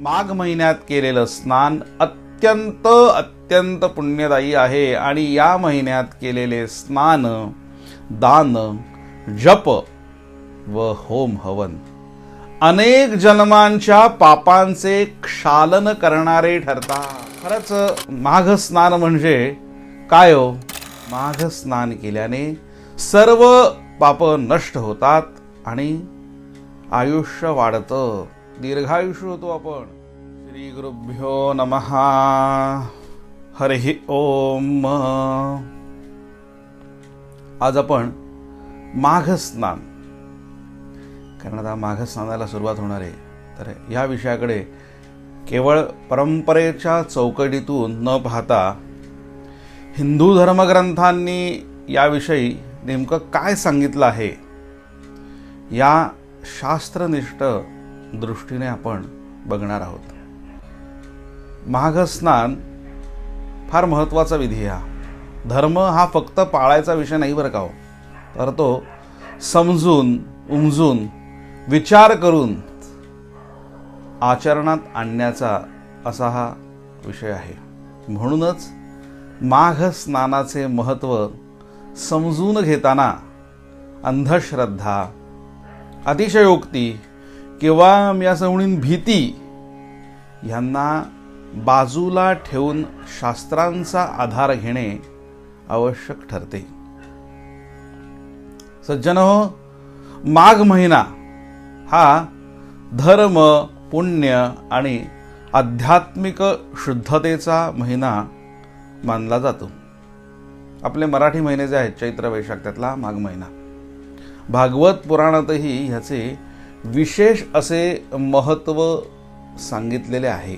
माघ महिन्यात केलेलं स्नान अत्यंत अत्यंत पुण्यदायी आहे. आणि या महिन्यात केलेले स्नान दान जप व होम हवन. अनेक जन्मांच्या पापांचे क्षालन करणारे ठरतात. खरंच माघ स्नान म्हणजे काय हो? माघ स्नान केल्याने सर्व पाप नष्ट होतात आणि आयुष्य वाढतं. दीर्घायुष्य होतो आपण. श्री गुरुभ्यो नमहा हरिः ओम. आज आपण माघ स्नान कारण आता माघ स्नानाला सुरुवात होणार आहे. तर या विषयाकडे केवळ परंपरेच्या चौकटीतून न पाहता हिंदू धर्मग्रंथांनी याविषयी नेमकं काय सांगितलं आहे? या शास्त्रनिष्ठ दृष्टीने आपण बघणार आहोत. माघ स्नान फार महत्त्वाचा विधी हा. धर्म हा फक्त पाळायचा विषय नाही बरं का हो. तर तो समजून उमजून विचार करून आचरणात आणण्याचा असा हा विषय आहे. म्हणूनच माघ स्नानाचे महत्त्व समजून घेताना अंधश्रद्धा अतिशयोक्ती किंवा मी असं म्हणून भीती ह्यांना बाजूला ठेवून शास्त्रांचा आधार घेणे आवश्यक ठरते. सज्जन हो माघ महिना हा धर्म पुण्य आणि आध्यात्मिक शुद्धतेचा महिना मानला जातो. आपले मराठी महिने जे आहेत चैत्र वैशाख त्यातला माघ महिना. भागवत पुराणातही ह्याचे विशेष असे महत्त्व सांगितलेले आहे.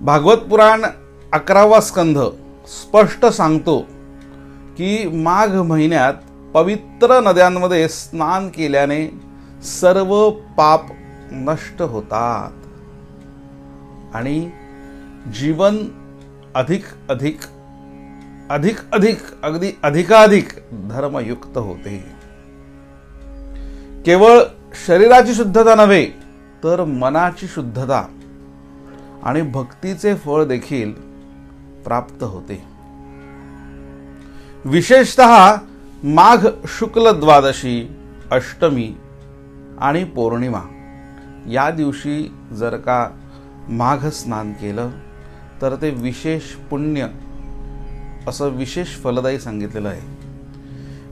भागवत पुराण अकरावा स्कंध स्पष्ट सांगतो की माघ महिन्यात पवित्र नद्यांमध्ये स्नान केल्याने सर्व पाप नष्ट होतात आणि जीवन अधिक अधिक अधिक अधिक अगदी अधिकाधिक धर्मयुक्त होते. केवळ शरीराची शुद्धता नव्हे तर मनाची शुद्धता आणि भक्तीचे फळ देखील प्राप्त होते. विशेषत माघ शुक्ल द्वादशी अष्टमी आणि पौर्णिमा या दिवशी जर का माघ स्नान केलं तर ते विशेष पुण्य असं विशेष फलदायी सांगितलेलं आहे.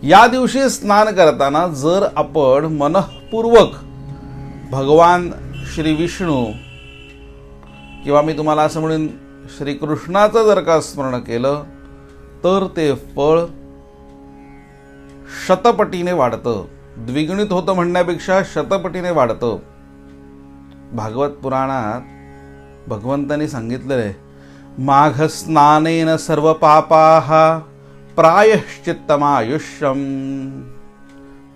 या दिवशी स्नान करताना जर आपण मनःपूर्वक भगवान श्री विष्णू किंवा मी तुम्हाला असं म्हणून श्रीकृष्णाचं जर का स्मरण केलं तर ते फळ शतपटीने वाढतं. द्विगुणित होतं म्हणण्यापेक्षा शतपटीने वाढतं. भागवत पुराणात भगवंतांनी सांगितलेलं आहे माघ स्नानेन सर्व पापाः प्रायश्चित्तमायुष्यम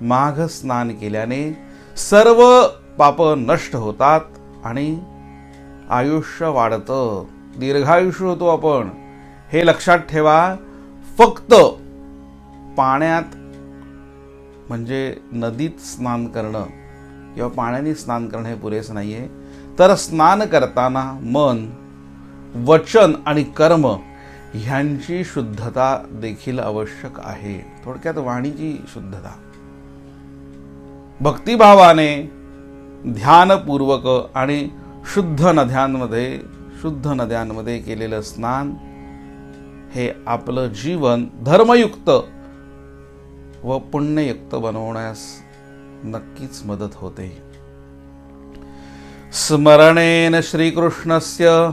माघ स्नान केल्याने सर्व पाप नष्ट होतात आणि आयुष्य वाढतं. दीर्घायुष्य होतो आपण. हे लक्षात ठेवा फक्त पाण्यात म्हणजे नदीत स्नान करणं किंवा पाण्याने स्नान करणं हे पुरेसं नाही आहे तर स्नान करताना मन वचन आणि कर्म ह्यांची शुद्धता देखील आवश्यक आहे. थोडक्यात वाणीची शुद्धता. भक्तिभावाने ध्यानपूर्वक आणि शुद्ध नद्यांमध्ये शुद्ध नद्यांमध्ये केलेलं स्नान हे आपलं जीवन धर्मयुक्त व पुण्ययुक्त बनवण्यास नक्कीच मदत होते. स्मरणेन श्रीकृष्णस्य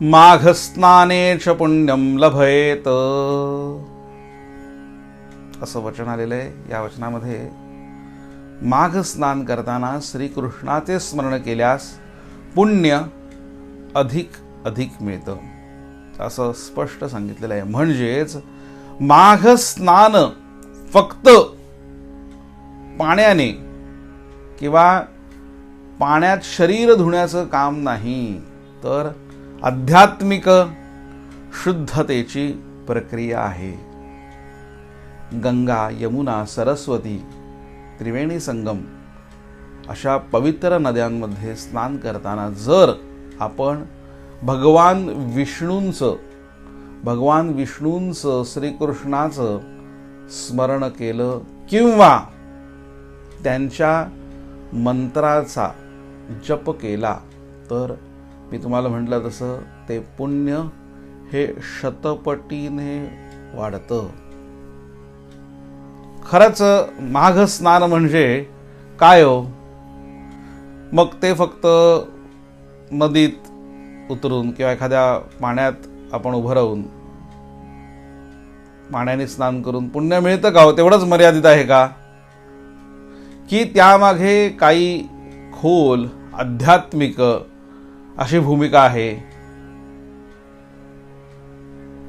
माघस्नाने च पुण्यम लभयेत असं वचन आलेलं आहे. या वचनामध्ये माघ स्नान करताना श्रीकृष्णाचे स्मरण केल्यास पुण्य अधिक अधिक मिळतं. असं स्पष्ट सांगितलेलं आहे. म्हणजेच माघ स्नान फक्त पाण्याने किंवा पाण्यात शरीर धुण्याचं काम नाही तर आध्यात्मिक शुद्धतेची प्रक्रिया आहे. गंगा यमुना सरस्वती त्रिवेणी संगम अशा पवित्र नद्यांमध्ये स्नान करताना जर आपण भगवान विष्णूंचं भगवान विष्णूंचं श्रीकृष्णाचं स्मरण केलं किंवा त्यांच्या मंत्राचा जप केला तर मी तुम्हाला म्हटलं तसं ते पुण्य हे शतपटीने वाढतं. खरंच माघ स्नान म्हणजे काय हो? मग ते फक्त नदीत उतरून किंवा एखाद्या पाण्यात आपण उभं राहून पाण्याने स्नान करून पुण्य मिळतं का हो? तेवढंच मर्यादित आहे का? की त्यामागे काही खोल आध्यात्मिक अशी भूमिका आहे.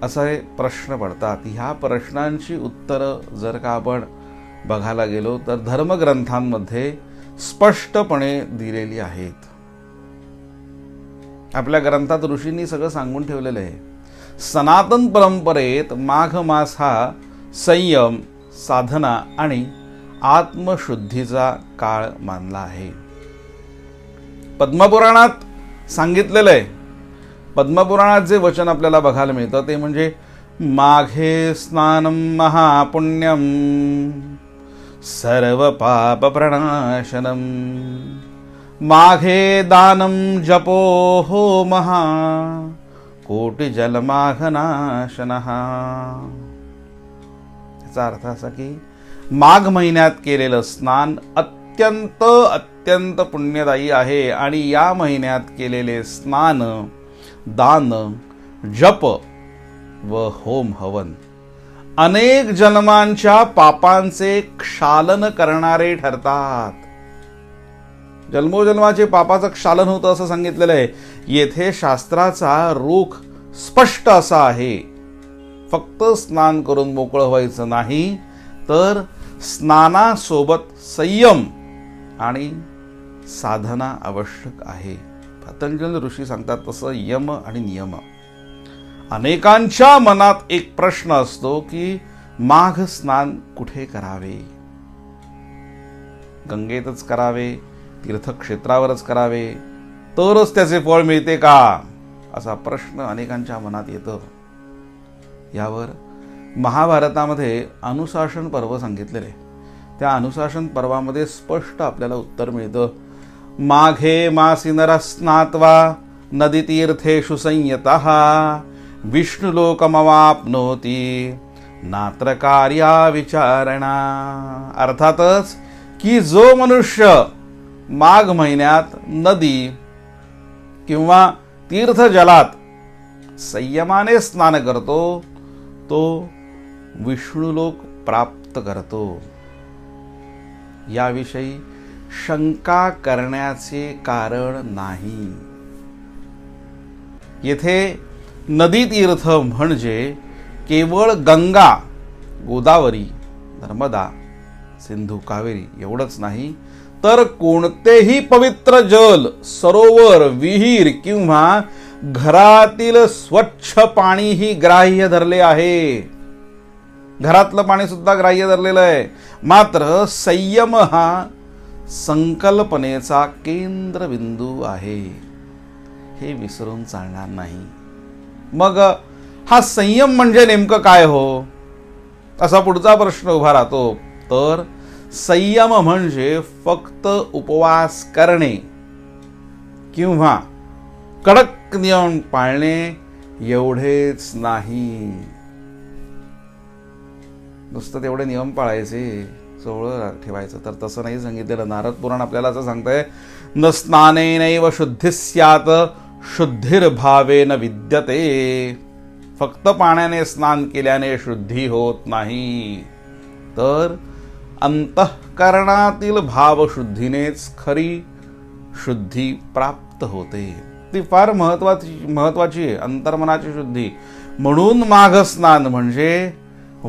असे प्रश्न पडतात. ह्या प्रश्नांची उत्तरं जर का आपण बघायला गेलो तर धर्मग्रंथांमध्ये स्पष्टपणे दिलेली आहेत. आपल्या ग्रंथात ऋषींनी सगळं सांगून ठेवलेलं आहे. सनातन परंपरेत माघ मास हा संयम साधना आणि आत्मशुद्धीचा काळ मानला आहे. पद्मपुराणात सांगितलेलं आहे. पद्मपुराणात जे वचन आपल्याला बघायला मिळतं ते म्हणजे माघे स्नानम महापुण्यम सर्व पाप प्रणाशनम माघे दानम जपो हो महा कोटी जलमाघनाशन याचा अर्थ असा की माघ महिन्यात केलेलं स्नान अत्यंत अत्यंत अत्यंत पुण्यदायी आहे. आणि या महिन्यात केलेले स्नान दान जप व होम हवन. अनेक जन्मांच्या पापांचे क्षालन करणारे ठरतात. जन्मोजन्माचे पापाचं क्षालन होतं असं सांगितलेलं आहे. येथे शास्त्राचा रोख स्पष्ट असा आहे. फक्त स्नान करून मोकळं व्हायचं नाही तर स्नानासोबत संयम आणि साधना आवश्यक आहे. पतंजल ऋषी सांगतात तसं यम आणि नियम. अनेकांच्या मनात एक प्रश्न असतो की माघ स्नान कुठे करावे? गंगेतच करावे तीर्थक्षेत्रावरच करावे तरच त्याचे फळ मिळते का? असा प्रश्न अनेकांच्या मनात येतो. यावर महाभारतामध्ये अनुशासन पर्व सांगितलेले. त्या अनुशासन पर्वामध्ये स्पष्ट आपल्याला उत्तर मिळतं. माघे मासी नरस्नात्वा नदीतीर्थेषु संयत. विष्णुलोकमवाप्नोती नात्र कार्या विचारणा. अर्थातच की जो मनुष्य माघ महिन्यात नदी किंवा तीर्थजलात संयमाने स्नान करतो तो विष्णुलोक प्राप्त करतो. याविषयी शंका करण्याचे कारण नाही. येथे नदी तीर्थ म्हणजे केवळ गंगा गोदावरी नर्मदा सिंधू कावेरी एवढंच नाही तर कोणतेही पवित्र जल सरोवर विहीर किंवा घरातील स्वच्छ पाणीही ग्राह्य धरले आहे. घरातलं पाणी सुद्धा ग्राह्य धरलेलं आहे. मात्र संयम हा संकल्पनेचा केंद्रबिंदू आहे. हे विसरून चालणार नाही. मग हा संयम म्हणजे नेमकं काय हो? असा पुढचा प्रश्न उभा राहतो. तर संयम म्हणजे फक्त उपवास करणे किंवा कडक नियम पाळणे एवढेच नाही. नुसतं तेवढे नियम पाळायचे सोहळं ठेवायचं. तर तसं नाही सांगितलेलं. नारद पुराण आपल्याला असं सांगतंय न स्नानेनैव शुद्धी स्यात शुद्धिर्भावेन विद्यते. फक्त पाण्याने स्नान केल्याने शुद्धी होत नाही. तर अंतःकरणातील भावशुद्धीनेच खरी शुद्धी प्राप्त होते. ती फार महत्वाची महत्वाची आहे. अंतर्मनाची शुद्धी. म्हणून माघ स्नान म्हणजे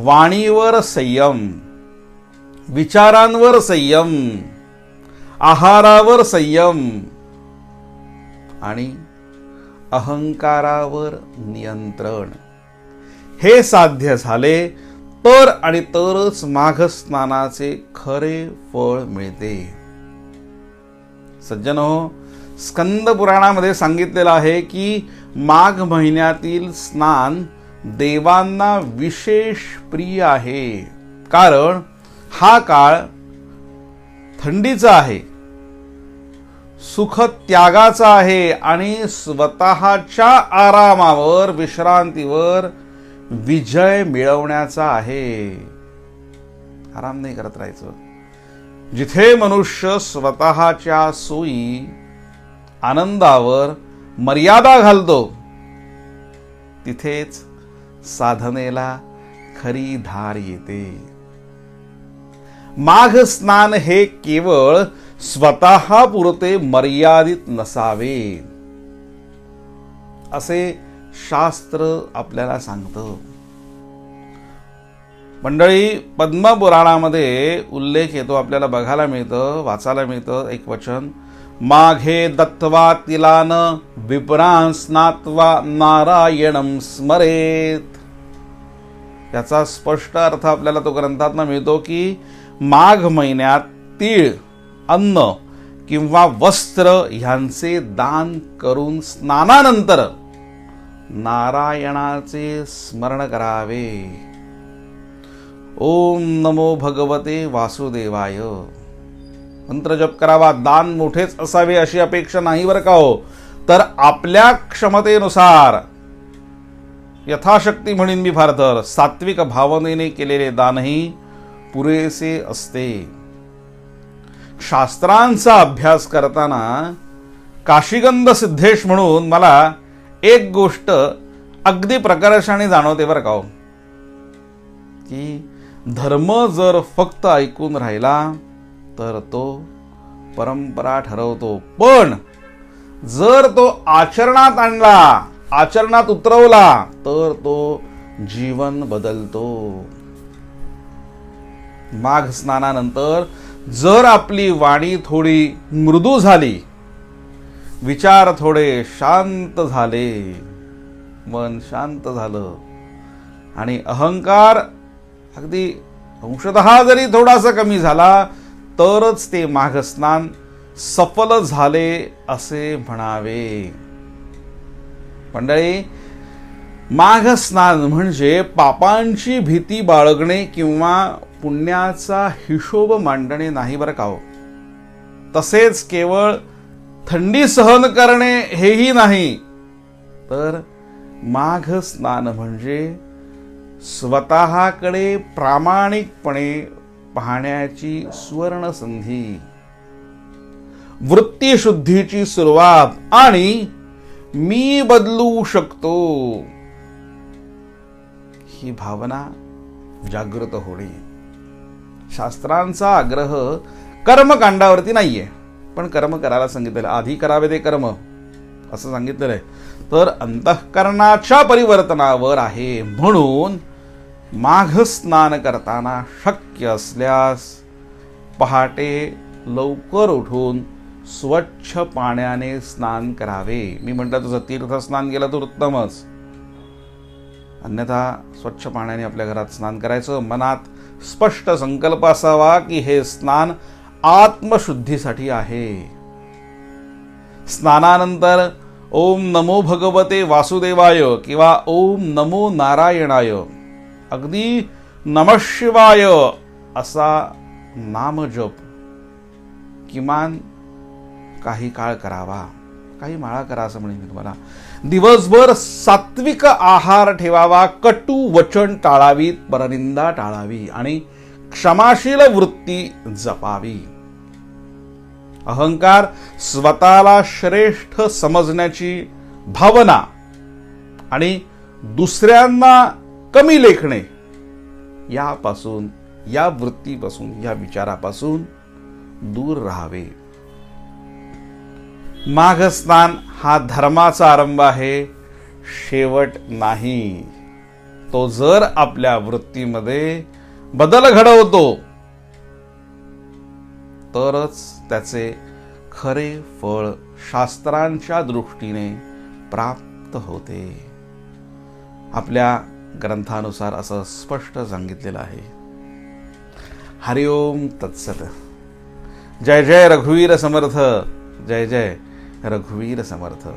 वाणीवर संयम विचारांवर संयम आहारावर संयम आणि अहंकारावर नियंत्रण. हे साध्य झाले तर आणि तरच माघ स्नानाचे खरे फळ मिळते. सज्जन हो स्कंद पुराणामध्ये सांगितलेलं आहे की माघ महिन्यातील स्नान देवांना विशेष प्रिय आहे. कारण हा काळ थंडीचा आहे. सुख त्यागाचा आहे आणि स्वतःच्या आरामावर विश्रांतीवर विजय मिळवण्याचा आहे. आराम नाही करत राहायचं. जिथे मनुष्य स्वतःच्या सोयी आनंदावर मर्यादा घालतो तिथेच साधनेला खरी धार येते. माघ स्नान हे केवळ स्वतःपुरते मर्यादित नसावे. असे शास्त्र आपल्याला सांगतं. मंडळी पद्मपुराणामध्ये उल्लेख येतो आपल्याला बघायला मिळतं वाचायला मिळतं एक वचन. माघे दत्वा तिलान विप्रां स्नात्वा नारायणं स्मरेत. याचा स्पष्ट अर्थ आपल्याला तो ग्रंथातनं मिळतो की माघ महिन्यात तीळ अन्न किंवा वस्त्र ह्यांचे दान करून स्नानानंतर नारायणाचे स्मरण करावे. ओम नमो भगवते वासुदेवाय. मंत्र जप करावा दान मोठेच असावे अशी अपेक्षा नाही बरं का हो? तर आपल्या क्षमतेनुसार यथाशक्ती म्हणेन मी फार तर सात्विक भावनेने केलेले दानही पुरेसे असते. शास्त्रांचा अभ्यास करताना काशीगंध सिद्धेश म्हणून मला एक गोष्ट अगदी प्रकर्षाने जाणवते बरं का हो. की धर्म जर फक्त ऐकून राहिला तर तो परंपरा ठरवतो. पण जर तो आचरणात आणला आचरणात उतरवला तर तो जीवन बदलतो. माघ स्नानानंतर जर आपली वाणी थोडी मृदू झाली विचार थोडे शांत झाले मन शांत झालं आणि अहंकार अगदी अंशत जरी थोडासा कमी झाला तरच ते माघस्नान सफल झाले असे म्हणावे. मंडळी माघ स्नान म्हणजे पापांची भीती बाळगणे किंवा पुण्याचा हिशोब मांडणे नाही बरं का हो? तसेच केवळ थंडी सहन करणे हेही नाही. तर माघ स्नान म्हणजे स्वतःकडे प्रामाणिकपणे पाहण्याची सुवर्ण संधी वृत्तीशुद्धीची सुरुवात आणि मी बदलू शकतो. ही भावना जागृत होणे. शास्त्रांचा आग्रह कर्मकांडावरती नाहीये. पण कर्म करायला सांगितलेलं आधी करावे ते कर्म. असं सांगितलेलं आहे तर अंतःकरणाच्या परिवर्तनावर आहे. म्हणून माघ स्नान करताना शक्य असल्यास पहाटे लवकर उठून स्वच्छ पाण्याने स्नान करावे. मी म्हटलं तुझं तीर्थ स्नान केलं तर उत्तमच. अन्यथा स्वच्छ पाण्याने आपल्या घरात स्नान करायचं. मनात स्पष्ट संकल्प असावा की हे स्नान आत्मशुद्धीसाठी आहे. स्नानानंतर ओम नमो भगवते वासुदेवाय किंवा ओम नमो नारायणाय. अगदी नमशिवाय असा नामजप किमान काही काळ करावा काही माळा करा असं म्हणेन मी तुम्हाला. दिवसभर सात्विक आहार ठेवावा कटू वचन टाळावी परनिंदा टाळावी आणि क्षमाशील वृत्ती जपावी. अहंकार स्वतःला श्रेष्ठ समजण्याची भावना आणि दुसऱ्यांना कमी लेखणे यापासून या वृत्तीपासून या विचारापासून दूर राहावे. माघस्नान हा धर्माचा आरंभ आहे. शेवट नाही. तो जर आपल्या वृत्तीमध्ये बदल घडवतो तरच त्याचे खरे फळ शास्त्रांच्या दृष्टीने प्राप्त होते. आपल्या ग्रंथानुसार असं स्पष्ट सांगितलेलं आहे. हरिओम तत्सत. जय जय रघुवीर समर्थ. जय जय. रघुवीर समर्थ.